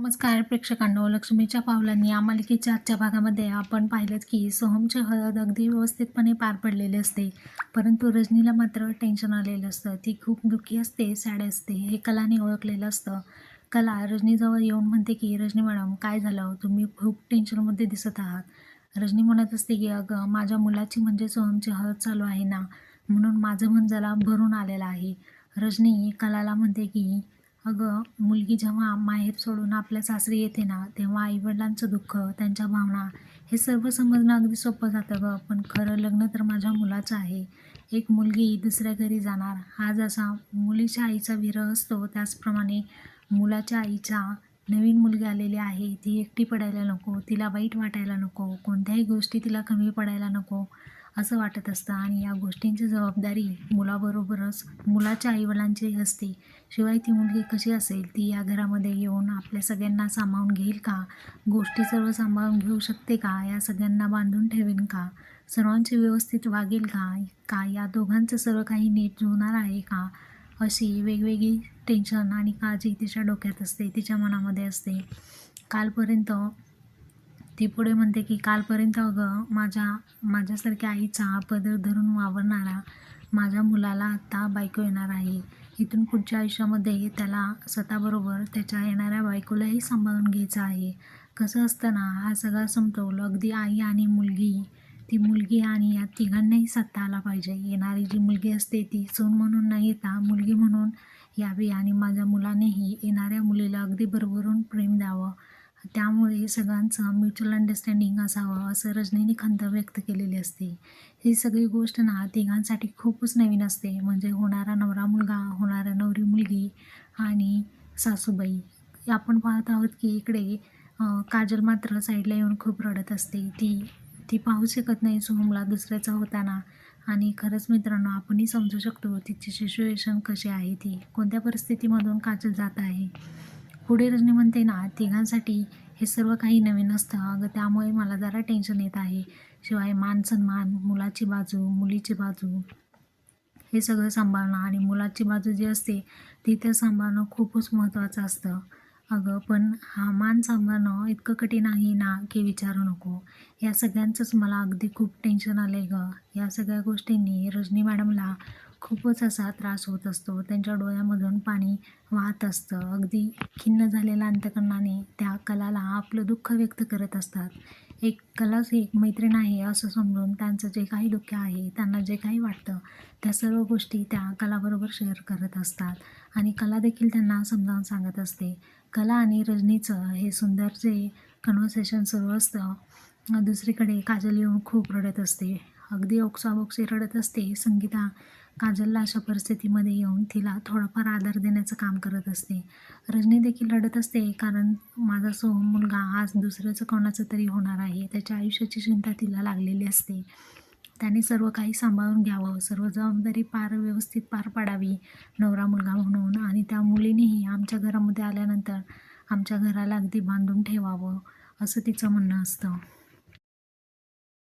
नमस्कार प्रेक्षकांनो लक्ष्मीच्या पावलांनी या मालिकेच्या आजच्या भागामध्ये आपण पाहिलं की सोहमचे हळद अगदी व्यवस्थितपणे पार पडलेले असते परंतु रजनीला मात्र टेन्शन आलेलं असतं. ती खूप दुःखी असते सॅड असते हे कलाने ओळखलेलं असतं. कला रजनीजवळ येऊन म्हणते की रजनी मॅडम काय झालं? तुम्ही खूप टेन्शनमध्ये दिसत आहात. रजनी म्हणत असते की अगं माझ्या मुलाची म्हणजे सोहमची हळद चालू आहे ना म्हणून माझं मन जरा भरून आलेलं आहे. रजनी कलाला म्हणते की अगं मुलगी जेव्हा माहेर सोडून आपल्या सासरी येते ना तेव्हा आईवडिलांचं दुःख त्यांच्या भावना हे सर्व समजणं अगदी सोपं जातं गं. पण खरं लग्न तर माझ्या मुलाचं आहे. एक मुलगी दुसऱ्या घरी जाणार. हा जसा मुलीच्या आईचा विरह असतो. त्याचप्रमाणे मुलाच्या आईच्या नवीन मुलगी आलेली आहे. ती एकटी पडायला नको. तिला वाईट वाटायला नको. कोणत्याही गोष्टी तिला कमी पडायला नको. असं वाटत असतं. आणि या गोष्टींची जबाबदारी मुलाबरोबरच मुलाच्या आईवडिलांची असते. शिवाय ती मुलगी कशी असेल? ती या घरामध्ये येऊन आपल्या सगळ्यांना सांभाळून घेईल का? गोष्टी सर्व सांभाळून घेऊ शकते का? या सगळ्यांना बांधून ठेवेन का? सर्वांची व्यवस्थित वागेल का? का या दोघांचं सर्व काही नीट जुळणार आहे का? अशी वेगवेगळी टेन्शन आणि काळजी तिच्या डोक्यात असते तिच्या मनामध्ये असते. कालपर्यंत ती पुढे म्हणते की कालपर्यंत अगं माझ्या माझ्यासारख्या आईचा पदर धरून वावरणारा माझ्या मुलाला आत्ता बायको येणार आहे. इथून पुढच्या आयुष्यामध्ये त्याला स्वतःबरोबर त्याच्या येणाऱ्या बायकोलाही सांभाळून घ्यायचं आहे. कसं असतं ना हा सगळा समतोल अगदी आई आणि मुलगी ती मुलगी आणि या तिघांनाही सत्ता आला पाहिजे. येणारी जी मुलगी असते ती सून म्हणून न येता मुलगी म्हणून यावी आणि माझ्या मुलानेही येणाऱ्या मुलीला अगदी भरभरून प्रेम द्यावं. त्यामुळे सगळ्यांचं म्युच्युअल अंडरस्टँडिंग असावं असं रजनीने खंत व्यक्त केलेली असते. ही सगळी गोष्ट ना तिघांसाठी खूपच नवीन असते. म्हणजे होणारा नवरा मुलगा होणारा नवरी मुलगी आणि सासूबाई. आपण पाहत आहोत की इकडे काजल मात्र साईडला येऊन खूप रडत असते. ती ती पाहू शकत नाही सोहमला दुसऱ्याचा होताना. आणि खरंच मित्रांनो आपणही समजू शकतो तिची सिच्युएशन कशी आहे ती. कोणत्या परिस्थितीमधून काजल जात आहे? पुढे रजनी म्हणते ना तिघांसाठी हे सर्व काही नवीन असतं अगं त्यामुळे मला जरा टेन्शन येत आहे. शिवाय मान सन्मान मुलाची बाजू मुलीची बाजू हे सगळं सांभाळणं आणि मुलाची बाजू जी असते ती तर सांभाळणं खूपच महत्त्वाचं असतं. अगं पण हा मान सांभाळणं इतकं कठीण आहे ना की विचारू नको. या सगळ्यांचंच मला अगदी खूप टेन्शन आलं आहे गं. या सगळ्या गोष्टींनी रजनी मॅडमला खूपच असा त्रास होत असतो. त्यांच्या डोळ्यामधून पाणी वाहत असतं. अगदी खिन्न झालेल्या अंतकरणाने त्या कलाला आपलं दुःख व्यक्त करत असतात. एक कलाच एक मैत्रीण आहे असं समजून त्यांचं जे काही दुःख आहे त्यांना जे काही वाटतं त्या सर्व गोष्टी त्या कलाबरोबर शेअर करत असतात. आणि कला देखील त्यांना समजावून सांगत असते. कला आणि रजनीचं हे सुंदर जे कन्व्हर्सेशन सुरू असतं दुसरीकडे काजल येऊन खूप रडत असते. अगदी ओक्साबोक्सी रडत असते. संगीता काजलला अशा परिस्थितीमध्ये येऊन तिला थोडाफार आधार देण्याचं काम करत असते. रजनी देखील रडत असते कारण माझा सोहम मुलगा आज दुसऱ्याचं कोणाचं तरी होणार आहे त्याच्या आयुष्याची चिंता तिला लागलेली असते. त्याने सर्व काही सांभाळून घ्यावं सर्व जबाबदारी पार व्यवस्थित पार पाडावी नवरा मुलगा म्हणून. आणि त्या मुलीनेही आमच्या घरामध्ये आल्यानंतर आमच्या घराला अगदी बांधून ठेवावं असं तिचं म्हणणं असतं.